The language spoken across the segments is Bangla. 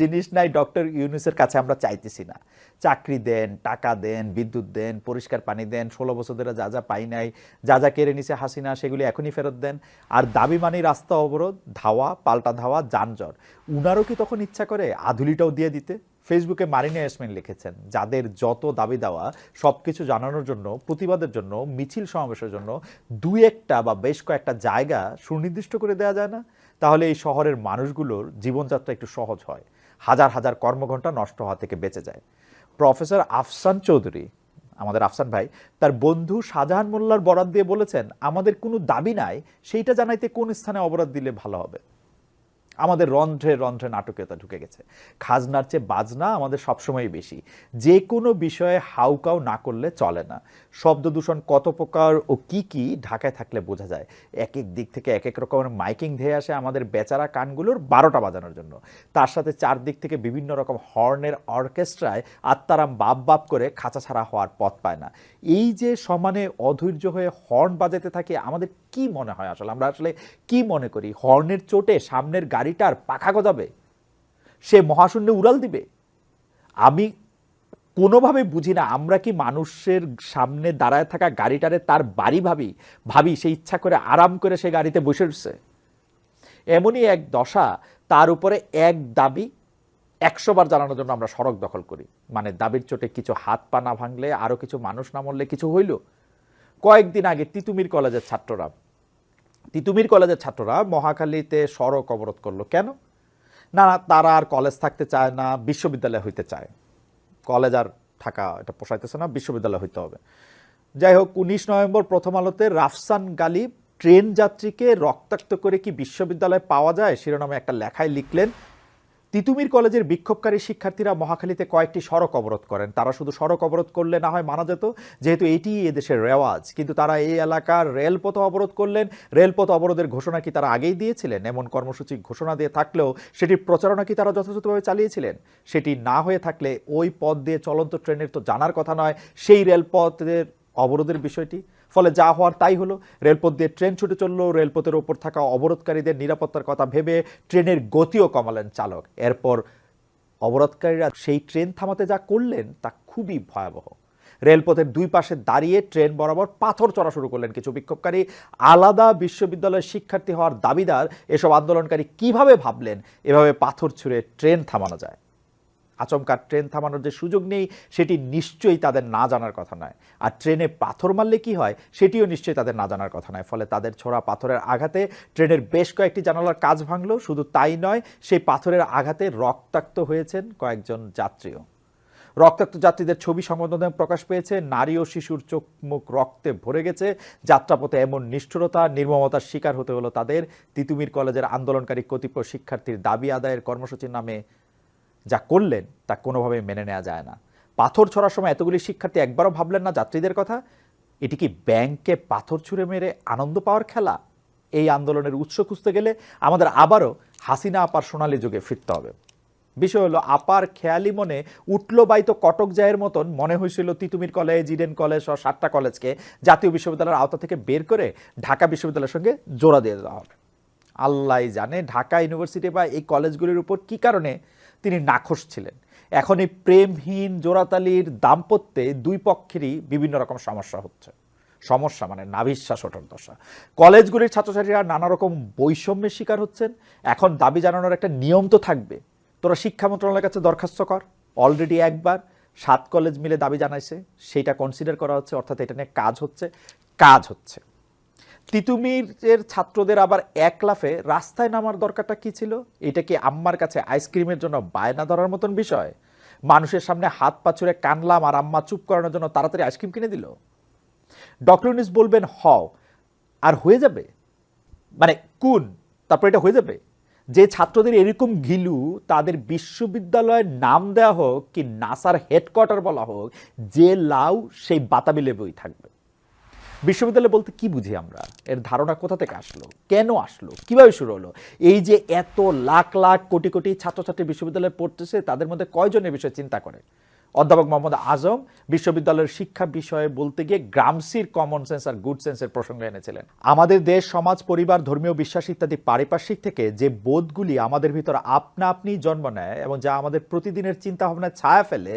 জিনিস নাই, ডক্টর ইউনুসের কাছে আমরা চাইতেছি না। চাকরি দেন, টাকা দেন, বিদ্যুৎ দেন, পরিষ্কার পানি দেন, ষোলো বছর ধরে যা যা পাই নাই, যা যা কেড়ে নিছে হাসিনা, সেগুলি এখনই ফেরত দেন। আর দাবি মানি রাস্তা অবরোধ, ধাওয়া, পাল্টা ধাওয়া, যানজট, উনারও কি তখন ইচ্ছা করে আধুলিটাও দিয়ে দিতে? ফেসবুকে মারিনা ইয়াসমিন লিখেছেন, যাদের যত দাবি দেওয়া সব কিছু জানানোর জন্য, প্রতিবাদের জন্য, মিছিল সমাবেশের জন্য, দুই একটা বা বেশ কয়েকটা জায়গা সুনির্দিষ্ট করে দেওয়া যায় না? তাহলে এই শহরের মানুষগুলোর জীবনযাত্রা একটু সহজ হয়। হাজার হাজার কর্মঘণ্টা নষ্ট হওয়া থেকে বেঁচে যায়। প্রফেসর আফসান চৌধুরী, আমাদের আফসান ভাই, তার বন্ধু শাহজাহান মোল্লার বরাদ দিয়ে বলেছেন, আমাদের কোনো দাবি নাই, সেইটা জানাইতে কোন স্থানে অবরাধ দিলে ভালো হবে? আমাদের রন্ধ্রে রন্ধ্রে নাটকীয়তা ঢুকে গেছে। খাজনার চেয়ে বাজনা আমাদের সবসময়ই বেশি। যে কোনো বিষয়ে হাউকাউ না করলে চলে না। শব্দ দূষণ কত প্রকার ও কি কি ঢাকায় থাকলে বোঝা যায়। এক এক দিক থেকে এক এক রকমের মাইকিং ধেয়ে আসে আমাদের বেচারা কানগুলোর বারোটা বাজানোর জন্য। তার সাথে চারদিক থেকে বিভিন্ন রকম হর্নের অর্কেস্ট্রায় আত্মারাম বাপ বাপ করে খাঁচা ছাড়া হওয়ার পথ পায় না। এই যে সমানে অধৈর্য হয়ে হর্ন বাজাতে থাকে, আমাদের কি মনে হয় আসলে? আমরা আসলে কি মনে করি? হর্নের চোটে সামনের গাড়িটার পাখা গজাবে, সে মহাশূন্যে উড়াল দিবে। আমি কোনোভাবে বুঝি না, আমরা কি মানুষের সামনে দাঁড়ায় থাকা গাড়িটারে তার বাড়ি ভাবি ভাবি সে ইচ্ছা করে আরাম করে সে গাড়িতে বসে উঠছে এমনই এক দশা তার উপরে এক দাবি একশো বার জানানোর জন্য আমরা সড়ক দখল করি। মানে দাবির চোটে কিছু হাত পা না ভাঙলে আরও কিছু মানুষ না মরলে কিছু হইল। কয়েকদিন আগে তিতুমির কলেজের ছাত্ররা তিতুমির কলেজের ছাত্ররা মহাখালীতে সড়ক অবরোধ করল। কেন? না তারা আর কলেজ থাকতে চায় না, বিশ্ববিদ্যালয় হইতে চায়। কলেজ আর থাকা এটা পোষাইতেছে না, বিশ্ববিদ্যালয় হইতে হবে। যাই হোক, উনিশ নভেম্বর প্রথম আলোতে রাফসান গালিব ট্রেন যাত্রীকে রক্তাক্ত করে কি বিশ্ববিদ্যালয়ে পাওয়া যায়? শিরোনামে একটা লেখায় লিখলেন তিতুমির কলেজের বিক্ষোভকারী শিক্ষার্থীরা মহাখালীতে কয়েকটি সড়ক অবরোধ করেন। তারা শুধু সড়ক অবরোধ করলে না হয় মানা যেত, যেহেতু এটি এদেশের রেওয়াজ। কিন্তু তারা এই এলাকার রেলপথ অবরোধ করলেন। রেলপথ অবরোধের ঘোষণা কি তারা আগেই দিয়েছিলেন? এমন কর্মসূচি ঘোষণা দিয়ে থাকলেও সেটির প্রচারণা কি তারা যথাযথভাবে চালিয়েছিলেন? সেটি না হয়ে থাকলে ওই পথ দিয়ে চলন্ত ট্রেনের তো জানার কথা নয়, সেই রেলপথের অবরোধের বিষয়টি? ফলে যা হওয়ার তাই হলো। রেলপথ দিয়ে ট্রেন ছুটে চলল। রেলপথের ওপর থাকা অবরোধকারীদের নিরাপত্তার কথা ভেবে ট্রেনের গতিও কমালেন চালক। এরপর অবরোধকারীরা সেই ট্রেন থামাতে যা করলেন তা খুবই ভয়াবহ। রেলপথের দুই পাশে দাঁড়িয়ে ট্রেন বরাবর পাথর চড়া শুরু করলেন কিছু বিক্ষোভকারী। আলাদা বিশ্ববিদ্যালয়ের শিক্ষার্থী হওয়ার দাবিদার এসব আন্দোলনকারী কীভাবে ভাবলেন? এভাবে পাথর ছুঁড়ে ট্রেন থামানো যায়। আচমকা ট্রেন থামানোর যে সুযোগ নেই, সেটি নিশ্চয়ই তাদের না জানার কথা নয়। আর ট্রেনে পাথর মারলে কি হয়, সেটিও নিশ্চয়ই তাদের না জানার কথা নয়। ফলে তাদের ছোড়া পাথরের আঘাতে ট্রেনের বেশ কয়েকটি জানালার কাজ ভাঙলো। শুধু তাই নয়, সেই পাথরের আঘাতে রক্তাক্ত হয়েছেন কয়েকজন যাত্রীও। রক্তাক্ত যাত্রীদের ছবি সংবাদমাধ্যমে প্রকাশ পেয়েছে। নারী ও শিশুর চোখ মুখ রক্তে ভরে গেছে। যাত্রাপথে এমন নিষ্ঠুরতা, নির্মমতার শিকার হতে হলো তাদের। তিতুমির কলেজের আন্দোলনকারী কতিপয় শিক্ষার্থীর দাবি আদায়ের কর্মসূচির নামে যা করলেন তা কোনোভাবে মেনে নেওয়া যায় না। পাথর ছড়ার সময় এতগুলি শিক্ষার্থী একবারও ভাবলেন না যাত্রীদের কথা। এটি কি ব্যাংকে পাথর ছুঁড়ে মেরে আনন্দ পাওয়ার খেলা? এই আন্দোলনের উৎস খুঁজতে গেলে আমাদের আবারও হাসিনা আপার সোনালি যুগে ফিরতে হবে। বিষয় হলো, আপার খেয়ালি মনে উঠল বাইতো কটক জায়ের মতন, মনে হয়েছিল তিতুমির কলেজ, ইডেন কলেজ সহ সাতটা কলেজকে জাতীয় বিশ্ববিদ্যালয়ের আওতা থেকে বের করে ঢাকা বিশ্ববিদ্যালয়ের সঙ্গে জোড়া দিয়ে দেওয়া হবে। আল্লাহ জানে ঢাকা ইউনিভার্সিটি বা এই কলেজগুলির উপর কি কারণে তিনি নাখোশ ছিলেন। এখন এই প্রেমহীন জোড়াতালির দাম্পত্যে দুই পক্ষেরই বিভিন্ন রকম সমস্যা হচ্ছে। সমস্যা মানে নাভিশ্বাস ওঠার দশা। কলেজগুলির ছাত্রছাত্রীরা নানা রকম বৈষম্যের শিকার হচ্ছেন। এখন দাবি জানানোর একটা নিয়ম তো থাকবে। তোরা শিক্ষা মন্ত্রণালয়ের কাছে দরখাস্ত কর। অলরেডি একবার সাত কলেজ মিলে দাবি জানাইছে। সেইটা কনসিডার করা হচ্ছে, অর্থাৎ এটা নিয়ে কাজ হচ্ছে। কাজ হচ্ছে। তিতুমিরের ছাত্রদের আবার এক লাফে রাস্তায় নামার দরকারটা কি ছিল? এটা কি আম্মার কাছে আইসক্রিমের জন্য বায়না ধরার মতন বিষয়? মানুষের সামনে হাত পা ছুঁড়ে কানলাম আর আম্মা চুপ করানোর জন্য তাড়াতাড়ি আইসক্রিম কিনে দিল। ডক্টর ইউনিস বলবেন, হও, আর হয়ে যাবে? মানে কোন? তারপর এটা হয়ে যাবে। যে ছাত্রদের এরকম ঘিলু, তাদের বিশ্ববিদ্যালয়ের নাম দেওয়া হোক কি নাসার হেডকোয়ার্টার বলা হোক, যে লাউ সেই বাতাবি লেবুই থাকবে। বিশ্ববিদ্যালয় বলতে কি বুঝি আমরা? এর ধারণা কোথা থেকে আসলো? কেন আসলো? কীভাবে শুরু হলো? এই যে এত লাখ লাখ, কোটি কোটি ছাত্রছাত্রী বিশ্ববিদ্যালয়ে পড়তেছে, তাদের মধ্যে কয়জন এ বিষয়ে চিন্তা করে? অধ্যাপক মোহাম্মদ আজম বিশ্ববিদ্যালয়ের শিক্ষা বিষয়ে বলতে গিয়ে গ্রামসির কমন সেন্স আর গুড সেন্সের প্রসঙ্গ এনেছিলেন। আমাদের দেশ, সমাজ, পরিবার, ধর্মীয় বিশ্বাস ইত্যাদি পারিপার্শ্বিক থেকে যে বোধগুলি আমাদের ভিতর আপনা আপনি জন্ম নেয় এবং যা আমাদের প্রতিদিনের চিন্তা ভাবনায় ছায়া ফেলে,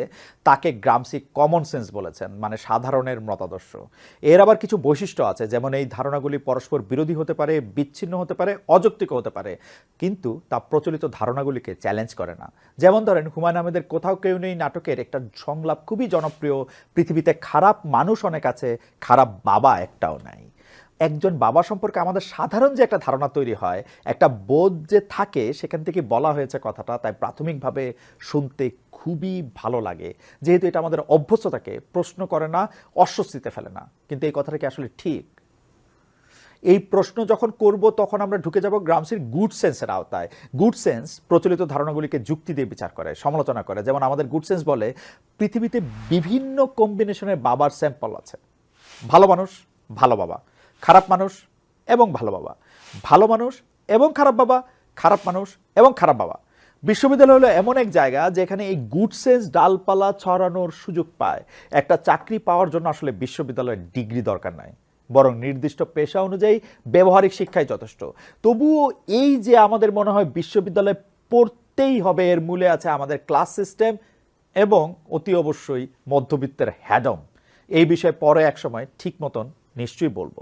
তাকে গ্রামসি কমন সেন্স বলেছেন মানে সাধারণের মতাদর্শ। এর আবার কিছু বৈশিষ্ট্য আছে, যেমন এই ধারণাগুলি পরস্পর বিরোধী হতে পারে, বিচ্ছিন্ন হতে পারে, অযৌক্তিক হতে পারে, কিন্তু তা প্রচলিত ধারণাগুলিকে চ্যালেঞ্জ করে না। যেমন ধরেন হুমায়ুন আহমেদের কোথাও কেউ নেই নাটকের একটা সংলাপ, খুবই জনপ্রিয়। পৃথিবীতে খারাপ মানুষ অনেক আছে, খারাপ বাবা একটাও নাই। একজন বাবা সম্পর্কে আমাদের সাধারণ যে একটা ধারণা তৈরি হয়, একটা বোধ যে থাকে, সেখান থেকে বলা হয়েছে কথাটা, তাই প্রাথমিকভাবে শুনতে খুবই ভালো লাগে। যেহেতু এটা আমাদের অভ্যস্ততাকে প্রশ্ন করে না, অস্বস্তিতে ফেলে না। কিন্তু এই কথাটা কি আসলে ঠিক? এই প্রশ্ন যখন করব, তখন আমরা ঢুকে যাব গ্রামসির গুড সেন্সের আওতায়। গুড সেন্স প্রচলিত ধারণাগুলিকে যুক্তি দিয়ে বিচার করে, সমালোচনা করে। যেমন আমাদের গুড সেন্স বলে, পৃথিবীতে বিভিন্ন কম্বিনেশনের বাবার স্যাম্পল আছে। ভালো মানুষ, ভালো বাবা। খারাপ মানুষ এবং ভালো বাবা। ভালো মানুষ এবং খারাপ বাবা, খারাপ মানুষ এবং খারাপ বাবা। বিশ্ববিদ্যালয় হলো এমন এক জায়গা যেখানে এই গুড সেন্স ডালপালা ছড়ানোর সুযোগ পায়। একটা চাকরি পাওয়ার জন্য আসলে বিশ্ববিদ্যালয়ের ডিগ্রি দরকার নাই। বরং নির্দিষ্ট পেশা অনুযায়ী ব্যবহারিক শিক্ষাই যথেষ্ট। তবুও এই যে আমাদের মনে হয় বিশ্ববিদ্যালয়ে পড়তেই হবে এর মূলে আছে আমাদের ক্লাস সিস্টেম এবং অতি অবশ্যই মধ্যবিত্তের হ্যাডম। এই বিষয়ে পরে এক সময় ঠিক মতন নিশ্চয়ই বলব।